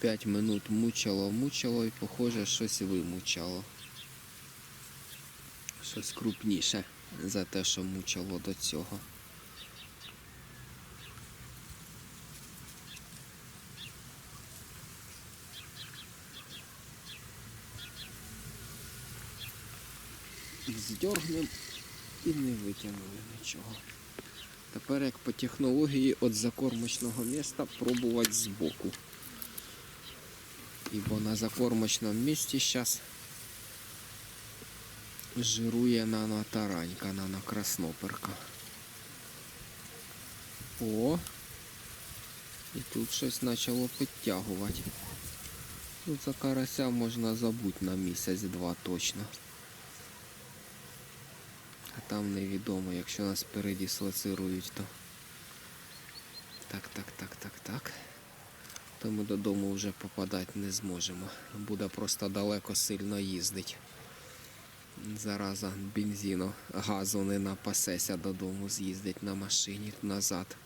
5 минут мучило, мучило і, похоже, щось вимучало. Щось крупніше за те, що мучило до цього. Здьоргнем і не витягнули нічого. Тепер як по технології від закормочного міста пробувати збоку. Ібо на закормочному місці зараз жирує нано таранька, нано красноперка. О! І тут щось почало підтягувати. Тут за карася можна забути на місяць-два точно. А там невідомо, якщо нас спереді слоцирують, то. Так, так, так, так, так. То ми додому вже попадати не зможемо. Буде просто далеко сильно їздить. Зараза бензину, газу не напасеся додому, з'їздить на машині назад.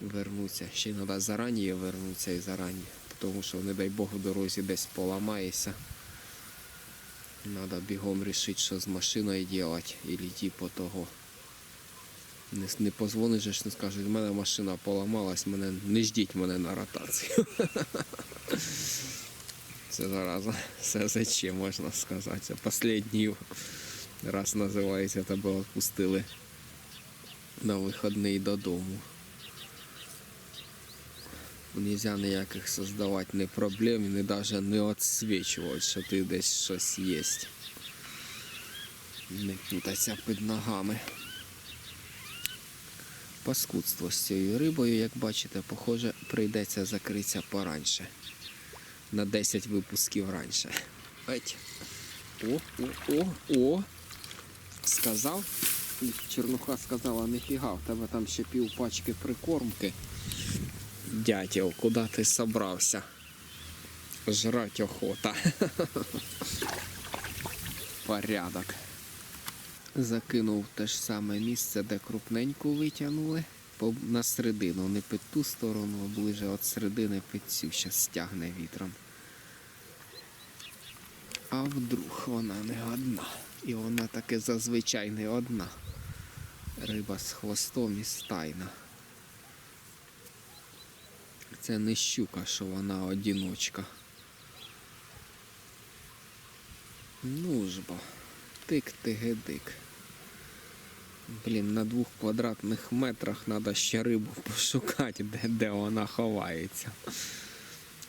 Вернуться. Ще треба зарані вернутися і зарані. Тому що, не дай Бог, в дорозі десь поламаєшся. Надо бігом рішити, що з машиною робити, і типу того. Не, не позвониш, не скажуть, в мене машина поламалась, мене, не ждіть мене на ротацію. Це зараза СЗЧ, можна сказати. Це Последній раз називається, тебе відпустили на вихідний додому. Нельзя ніяких создавати не проблем, не навіть не відсвічувати, що ти десь щось є. Не путайся під ногами. Паскудство з цією рибою, як бачите, похоже, прийдеться закритися пораньше. На 10 випусків раніше. Еть. О, о, о, о. Сказав. Чернуха сказала, ніфіга, в тебе там ще пів пачки прикормки. Дятел, куди ти собрався? Жрать охота. Порядок. Закинув те ж саме місце, де крупненьку витягнули. На середину, не під ту сторону, а ближе від середини під цю щас стягне вітром. А вдруг вона не одна. І вона таки зазвичай не одна. Риба з хвостом і стайна. Це не щука, що вона одіночка. Ну ж бо, тик ти гедик. Блін, на двох квадратних метрах треба ще рибу пошукати, де, де вона ховається.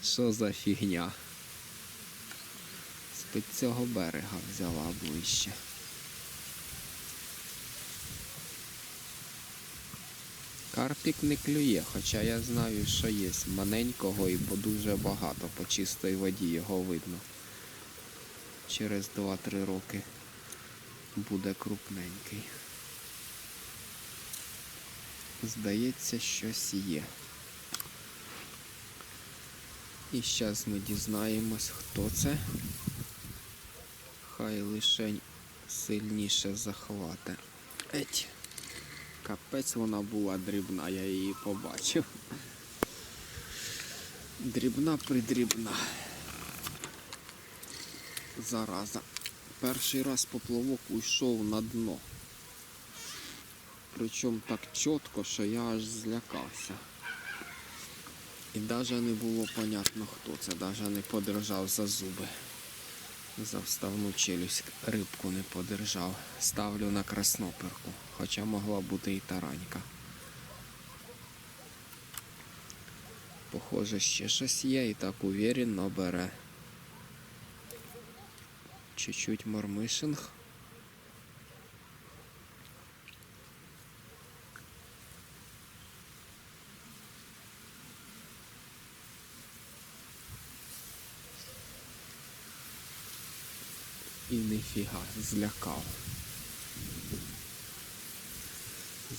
Що за фігня? З-під цього берега взяла ближче. Карпік не клює, хоча я знаю, що є маленького і по дуже багато, по чистій воді його видно. Через 2-3 роки буде крупненький. Здається, щось є. І зараз ми дізнаємось, хто це. Хай лишень сильніше захвате. Еть. Капець вона була дрібна, я її побачив. Дрібна придрібна. Зараза. Перший раз поплавок уйшов на дно. Причому так чітко, що я аж злякався. І навіть не було понятно хто це, навіть не подержав за зуби. За вставну челюсть рибку не подержав. Ставлю на красноперку, хоча могла бути і таранька. Похоже, ще щось є і так уверенно бере. Чуть-чуть мормишинг. І ніфіга, злякав.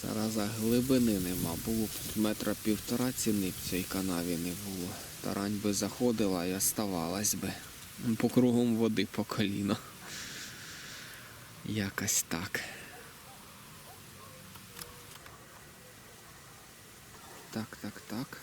Зараз глибини нема. Було б тут метра півтора ціни б цій канаві не було. Тарань би заходила і оставалась би по кругом води по коліно. Якось так. Так, так, так.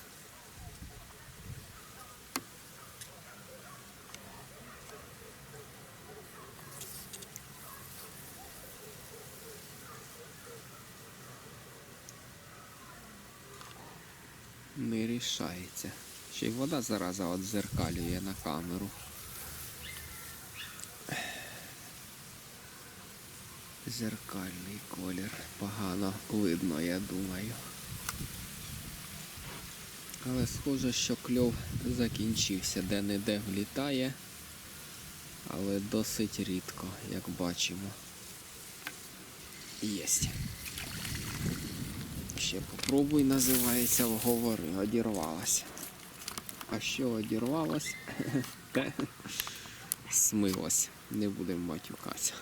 Не рішається. Ще й вода зараза отзеркалює на камеру. Зеркальний колір. Погано видно, я думаю. Але схоже, що кльов закінчився, де-не-де влітає, але досить рідко, як бачимо. Єсть. Ще попробуй називається вговори, одірвалась. А що одірвалось, те смилось. Не будемо матюкатися.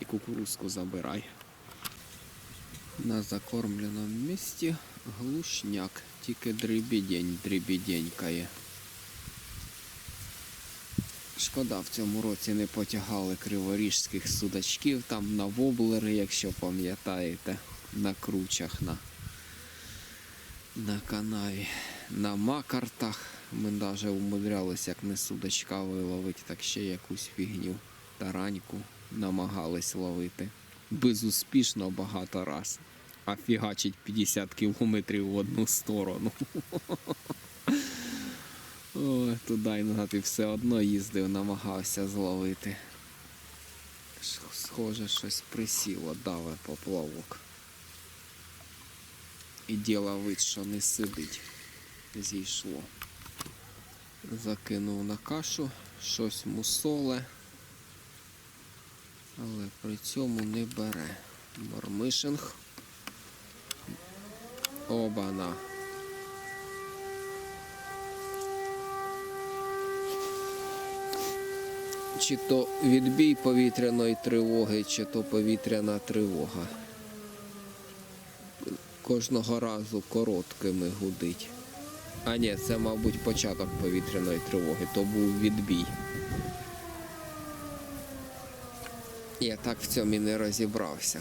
І кукурузку забирай. На закормленому місці глушняк, тільки дрібідень дрібіденькає. Шкода, в цьому році не потягали криворіжських судачків там на воблери, якщо пам'ятаєте, на кручах на, на канаві, на макартах. Ми навіть умудрялися, як не судачка виловити, так ще якусь фігню тараньку намагались ловити. Безуспішно багато раз. А фігачить 50 кілометрів в одну сторону. Ой, туди і все одно їздив, намагався зловити. Схоже, щось присіло, даве поплавок. І діла вид, що не сидить. Зійшло. Закинув на кашу, щось мусоле, але при цьому не бере. Мормишинг. Обана. Чи то відбій повітряної тривоги, чи то повітряна тривога. Кожного разу короткими гудить. А ні, це, мабуть, початок повітряної тривоги, то був відбій. Я так в цьому не розібрався.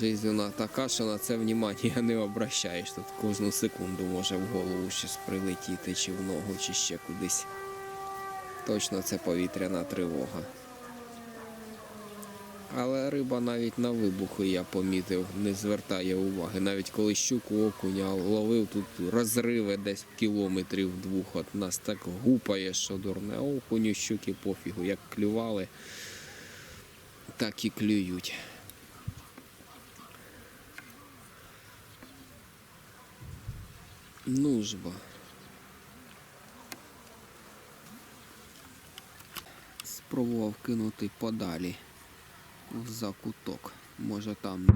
Жизнь вона така, що на це внимання не обращаєш. Тут кожну секунду може в голову щось прилетіти, чи в ногу, чи ще кудись. Точно це повітряна тривога. Але риба навіть на вибухи я помітив, не звертає уваги. Навіть коли щуку окуня ловив, тут розриви десь в кілометрів двох от нас так гупає, що дурне. Окуню щуки пофігу, як клювали, так і клюють. Ну ж бо. Спробував кинути подалі в закуток. Може там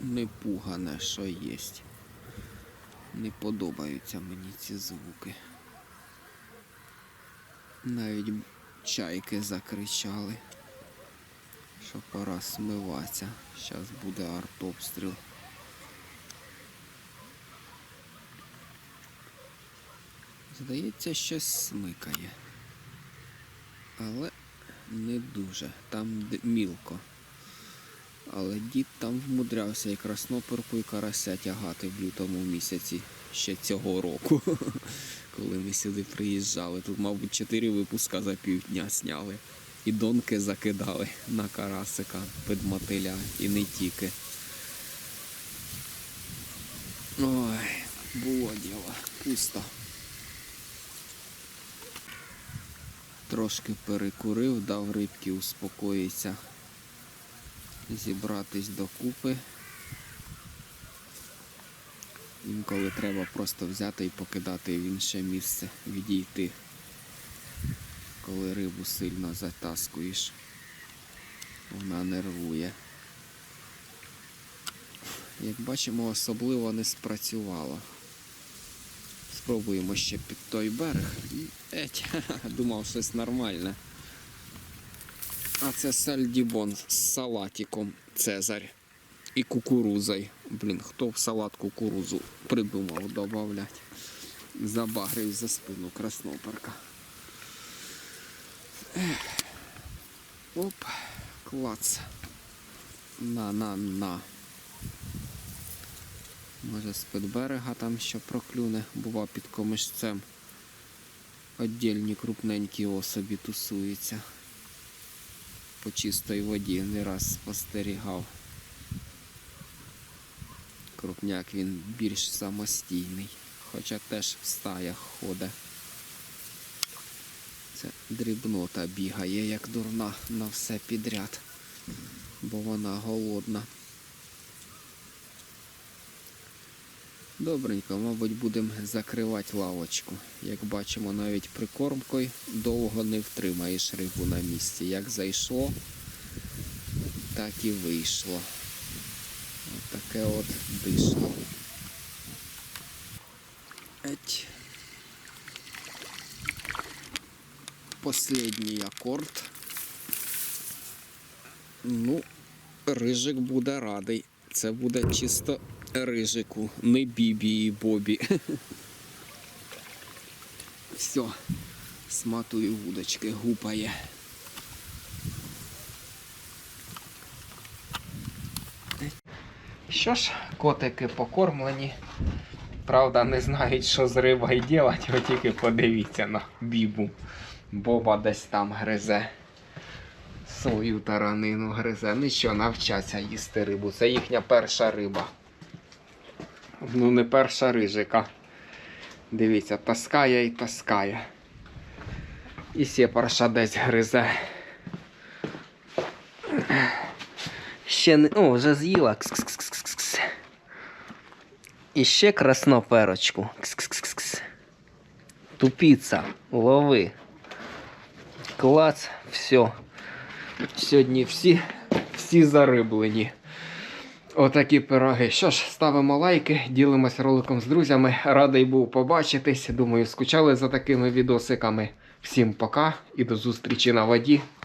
не пугане, що є. Не подобаються мені ці звуки. Навіть чайки закричали, що пора смиватися. Зараз буде артобстріл. Здається, щось смикає. Але не дуже. Там мілко. Але дід там вмудрявся і красноперку, і карася тягати в лютому місяці ще цього року, коли ми сюди приїжджали. Тут, мабуть, чотири випуска за півдня сняли. І донки закидали на карасика під мотиля і не тільки. Ой, було діло. Пусто. Трошки перекурив, дав рибки успокоїтися, зібратись докупи. Інколи треба просто взяти і покидати в інше місце, відійти, коли рибу сильно затаскуєш. Вона нервує. Як бачимо, особливо не спрацювало. Спробуємо ще під той берег. Еть, думав щось нормальне. А це сальдібон з салатиком Цезарь і кукурузою. Блін, хто в салат кукурузу придумав додавати. Забагрив за спину красноперка. Оп, клац. На-на-на. Може з-під берега там що проклюне, бува під комишцем. Отдільні крупненькі особі тусуються. По чистій воді не раз спостерігав. Крупняк він більш самостійний, хоча теж в стаях ходить. Це дрібнота бігає, як дурна на все підряд, бо вона голодна. Добренько, мабуть, будемо закривати лавочку. Як бачимо, навіть прикормкою довго не втримаєш рибу на місці. Як зайшло, так і вийшло. Таке от дишло. Еть. Последній акорд. Ну, рижик буде радий. Це буде чисто рижику, не бібі і бобі. Все, сматую вудочки, гупає. Що ж, котики покормлені. Правда, не знають, що з рибою робити, ви тільки подивіться на бібу. Боба десь там гризе. Свою таранину гризе. Нічого, навчаться їсти рибу. Це їхня перша риба. Ну, не перша рижика. Дивіться, таскає і таскає. І сєпарша десь гризе. Ще не. О, вже з'їла. І ще красноперочку. Тупіця, лови. Клац, все. Сьогодні всі, всі зариблені. Отакі пироги. Що ж, ставимо лайки, ділимось роликом з друзями. Радий був побачитись. Думаю, скучали за такими відосиками. Всім пока і до зустрічі на воді.